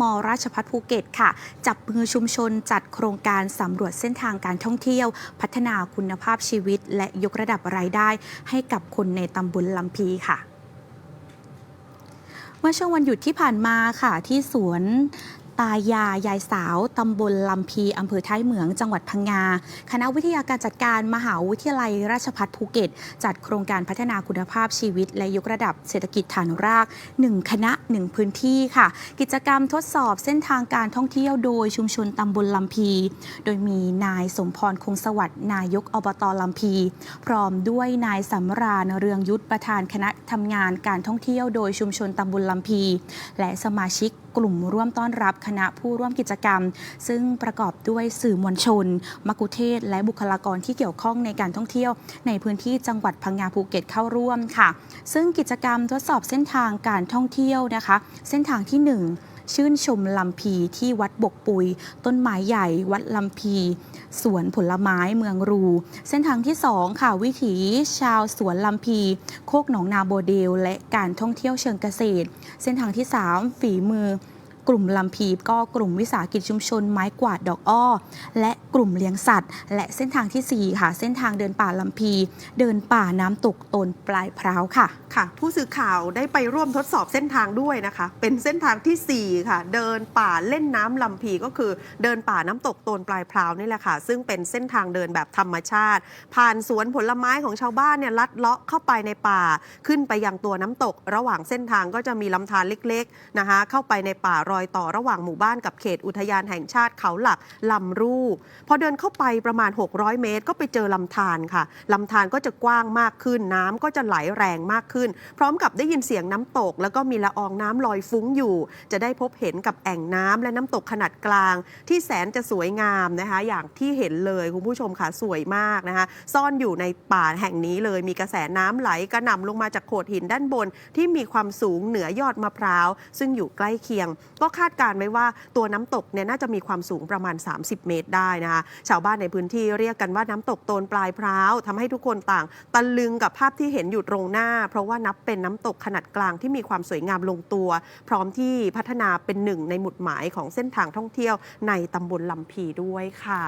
มราชพัฒภูเก็ตค่ะ จับมือชุมชนจัดโครงการสำรวจเส้นทางการท่องเที่ยว พัฒนาคุณภาพชีวิต และยกระดับรายได้ ให้กับคนในตำบลลำพีค่ะเมื่อช่วงวันหยุดที่ผ่านมาค่ะที่สวน ตายายายสาวตำบลลำพีอำเภอท้ายเหมืองจังหวัดพังงา คณะวิทยาการจัดการมหาวิทยาลัยราชภัฏภูเก็ต จัดโครงการพัฒนาคุณภาพชีวิต และยกระดับเศรษฐกิจฐานราก 1 คณะ 1 พื้นที่ค่ะ กิจกรรมทดสอบเส้นทางการท่องเที่ยวโดยชุมชนตำบลลำพี โดยมีนายสมพรคงสวัสดิ์นายกอบตลำพี พร้อมด้วยนายสำราญเรืองยุทธประธานคณะทำงานการท่องเที่ยวโดยชุมชนตำบลลำพี และสมาชิกกลุ่มร่วมต้อนรับคณะผู้ร่วมกิจกรรม ซึ่งประกอบด้วยสื่อมวลชนมกุเทศ และบุคลากรที่เกี่ยวข้องในการท่องเที่ยว ในพื้นที่จังหวัดพังงาภูเก็ตเข้าร่วมค่ะ ซึ่งกิจกรรมทดสอบเส้นทางการท่องเที่ยวนะคะ เส้นทางที่ 1ชื่นชมลำพีที่วัดบกปุย ต้นไม้ใหญ่ วัดลำพีสวนผลไม้เมืองรู เส้นทางที่2ค่ะวิถีชาวสวนลำพีโคกหนองนาโบเดล และการท่องเที่ยวเชิงเกษตร เส้นทางที่ 3 ฝีมือ กลุ่มลำพีก็กลุ่มวิสาหกิจชุมชนไม้กวาดดอกอ้อ และกลุ่มเลี้ยงสัตว์ และเส้นทางทีสี่ 4 ค่ะ เส้นทางเดินป่าลำพี เดินป่าน้ำตกตนปลายพร้าวค่ะ ค่ะ ผู้สื่อข่าวได้ไปร่วมทดสอบเส้นทางด้วยนะคะ เป็นเส้นทางทีสี่ 4 ค่ะ เดินป่าเล่นน้ำลำพีก็คือเดินป่าน้ำตกตนปลายพร้าวนี่แหละค่ะ ซึ่งเป็นเส้นทางเดินแบบธรรมชาติ ผ่านสวนผลไม้ของชาวบ้านเนี่ยลัดเลาะเข้าไปในป่าขึ้นไปยังตัวน้ำตก ระหว่างเส้นทางก็จะมีลำธารเล็กๆนะคะ เข้าไปในป่ารอยต่อระหว่างหมู่บ้านกับเขตอุทยานแห่งชาติเขาหลักลำรูพอเดินเข้าไปประมาณ 600 เมตร ก็ไปเจอลำธารค่ะลำธารก็จะกว้างมากขึ้นน้ำก็จะไหลแรงมากขึ้น พร้อมกับได้ยินเสียงน้ำตก แล้วก็มีละอองน้ำลอยฟุ้งอยู่ จะได้พบเห็นกับแอ่งน้ำและน้ำตกขนาดกลาง ที่แสนจะสวยงามนะคะอย่างที่เห็นเลยคุณผู้ชมค่ะสวยมากนะคะซ่อนอยู่ในป่าแห่งนี้เลยมีกระแสน้ำไหลกระหน่ำลงมาจากโขดหินด้านบน ที่มีความสูงเหนือยอดมะพร้าว ซึ่งอยู่ใกล้เคียงก็คาดการณ์ไว้ว่าตัวน้ำตกเนี่ยน่าจะมีความสูงประมาณ 30 เมตรได้นะคะชาวบ้านในพื้นที่เรียกกันว่าน้ำตกโตนปลายพร้าวทำให้ทุกคนต่างตะลึงกับภาพที่เห็นอยู่ตรงหน้า เพราะว่านับเป็นน้ำตกขนาดกลางที่มีความสวยงามลงตัว พร้อมที่พัฒนาเป็นหนึ่งในหมุดหมายของเส้นทางท่องเที่ยวในตำบลลำพีด้วยค่ะ